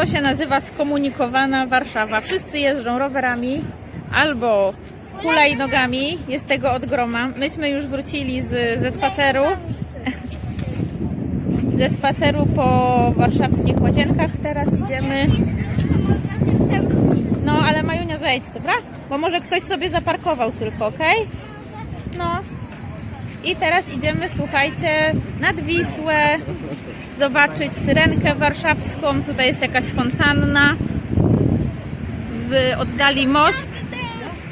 To się nazywa skomunikowana Warszawa. Wszyscy jeżdżą rowerami albo hulajnogami. Jest tego od groma. Myśmy już wrócili z, ze spaceru. Ze spaceru po warszawskich łazienkach. Teraz idziemy. No, ale Majunia zajedź, dobra? Bo może ktoś sobie zaparkował tylko, ok? No. I teraz idziemy, słuchajcie, nad Wisłę, zobaczyć syrenkę warszawską. Tutaj jest jakaś fontanna. W oddali most.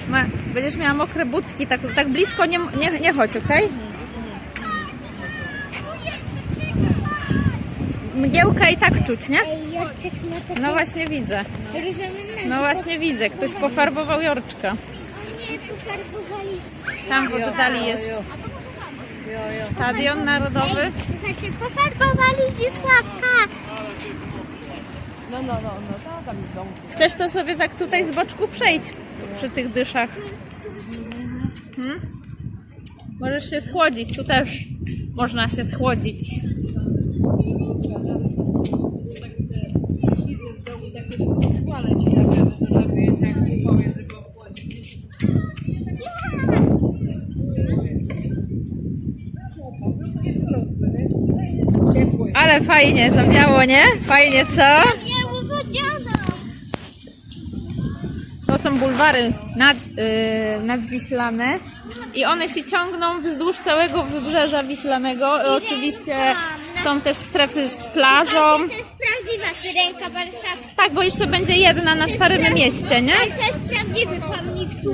Ma, będziesz miała mokre butki, tak, tak blisko nie, nie, nie chodź, ok? Mgiełka i tak czuć, nie? No właśnie widzę. No właśnie widzę, ktoś pofarbował Jorczka. Tam w oddali jest Stadion Narodowy. Słuchajcie, pofarbowali Zisławka. No, no, no, no, to tam jest dom. Chcesz to sobie tak tutaj z boczku przejść przy tych dyszach. Hmm? Możesz się schłodzić, tu też można się schłodzić. Ale fajnie, zawiało, nie? Fajnie, co? To są bulwary nad, yy, nadwiślane i one się ciągną wzdłuż całego wybrzeża wiślanego. I oczywiście są też strefy z plażą. To jest prawdziwa syrenka warszawska. Tak, bo jeszcze będzie jedna na Starym Mieście, nie? Ale to jest prawdziwy pomnik tu.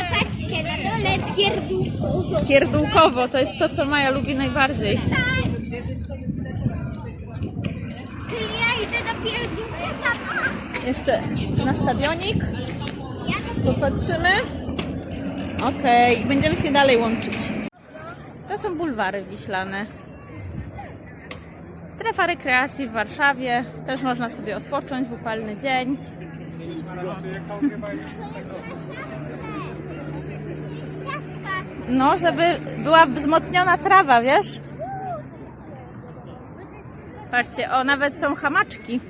A patrzcie, na dole pierdółko. Pierdółkowo, to jest to, co Maja lubi najbardziej. Czyli ja idę do pierdółka. Jeszcze na stadionik Ja do popatrzymy. Okej, będziemy się dalej łączyć. To są bulwary wiślane. Strefa rekreacji w Warszawie. Też można sobie odpocząć w upalny dzień. No, żeby była wzmocniona trawa, wiesz? Patrzcie, o, nawet są hamaczki.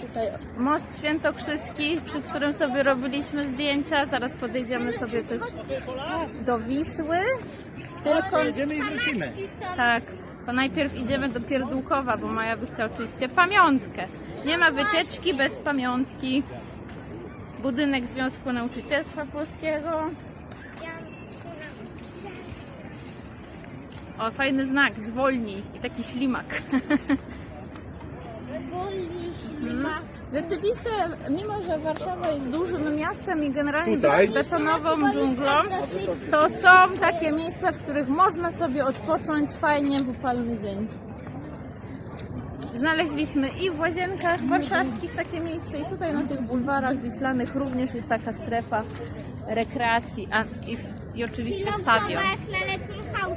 Tutaj most świętokrzyski, przy którym sobie robiliśmy zdjęcia. Zaraz podejdziemy sobie też do Wisły. Tylko Jedziemy i wrócimy. tak, to najpierw idziemy do Pierdółkowa, bo Maja by chciała oczywiście pamiątkę. Nie ma wycieczki bez pamiątki. Budynek Związku Nauczycielstwa Polskiego. O, fajny znak, zwolnij i taki ślimak. Wolni ślimak. Rzeczywiście, mimo że Warszawa jest dużym miastem i generalnie Tutaj? betonową dżunglą, to są takie miejsca, w których można sobie odpocząć fajnie w upalny dzień. Znaleźliśmy i w Łazienkach Warszawskich takie miejsce i tutaj na tych bulwarach wiślanych również jest taka strefa rekreacji a, i, i oczywiście stadion. jak na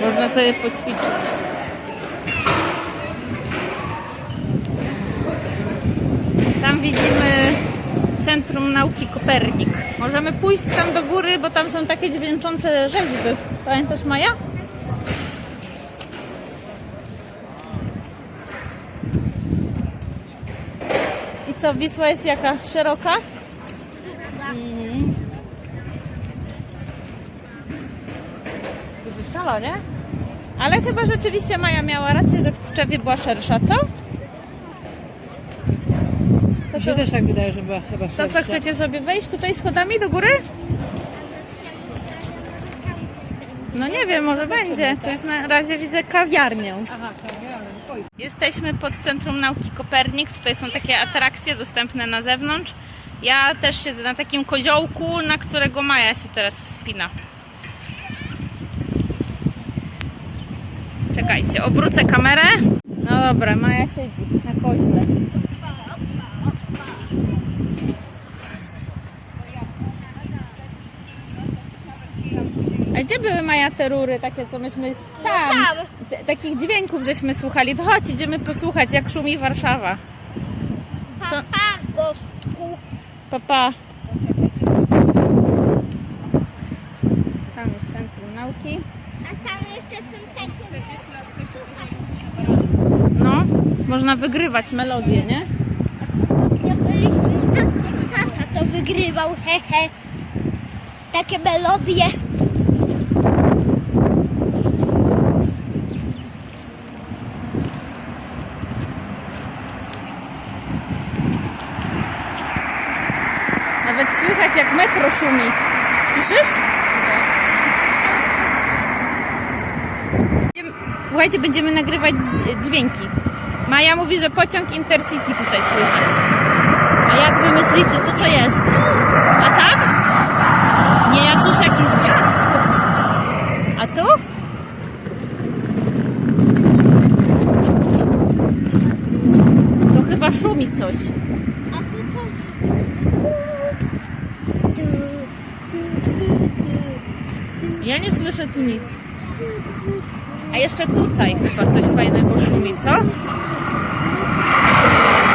Można sobie poćwiczyć. Tam widzimy Centrum Nauki Kopernik. Możemy pójść tam do góry, bo tam są takie dźwięczące rzeźby. Pamiętasz Maja? I co, Wisła jest jaka? Szeroka? Szala, nie? Ale chyba rzeczywiście Maja miała rację, że w Tczewie była szersza, co? To się też tak wydaje, że była chyba To co, chcecie sobie wejść tutaj schodami do góry? No nie wiem, może będzie. To jest na razie widzę kawiarnię. Aha, kawiarnia. Jesteśmy pod Centrum Nauki Kopernik. Tutaj są takie atrakcje dostępne na zewnątrz. Ja też siedzę na takim koziołku, na którego Maja się teraz wspina. Czekajcie, obrócę kamerę. No dobra, Maja siedzi na koźle. A gdzie były Maja te rury, takie co myśmy... Tam! tam. T- takich dźwięków żeśmy słuchali. To chodź, idziemy posłuchać, jak szumi Warszawa. Co? Papa, gostku. Papa. Tam jest Centrum Nauki. A tam jeszcze są takie... No, można wygrywać melodię, nie? Ja byliśmy z tatą, tata to wygrywał, hehe. Takie melodie. Nawet słychać jak metro szumi. Słyszysz? Słuchajcie, będziemy nagrywać dźwięki. Maja mówi, że pociąg Intercity tutaj słychać. A jak wy myślicie, co to jest? A tam? Nie, ja słyszę jakiś wiatr. A tu? To chyba szumi coś. A tu. Ja nie słyszę tu nic. A jeszcze tutaj chyba coś fajnego szumi, co?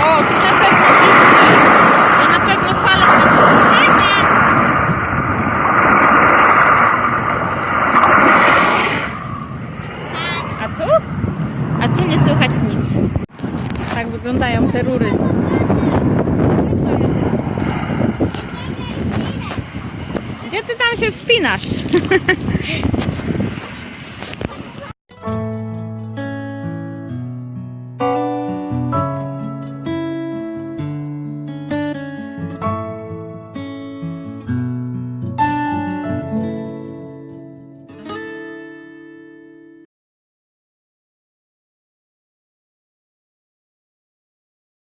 O, tu na pewno Wisła. To na pewno fale Wisły. A tu? A tu nie słychać nic. Tak wyglądają te rury. Gdzie ty tam się wspinasz?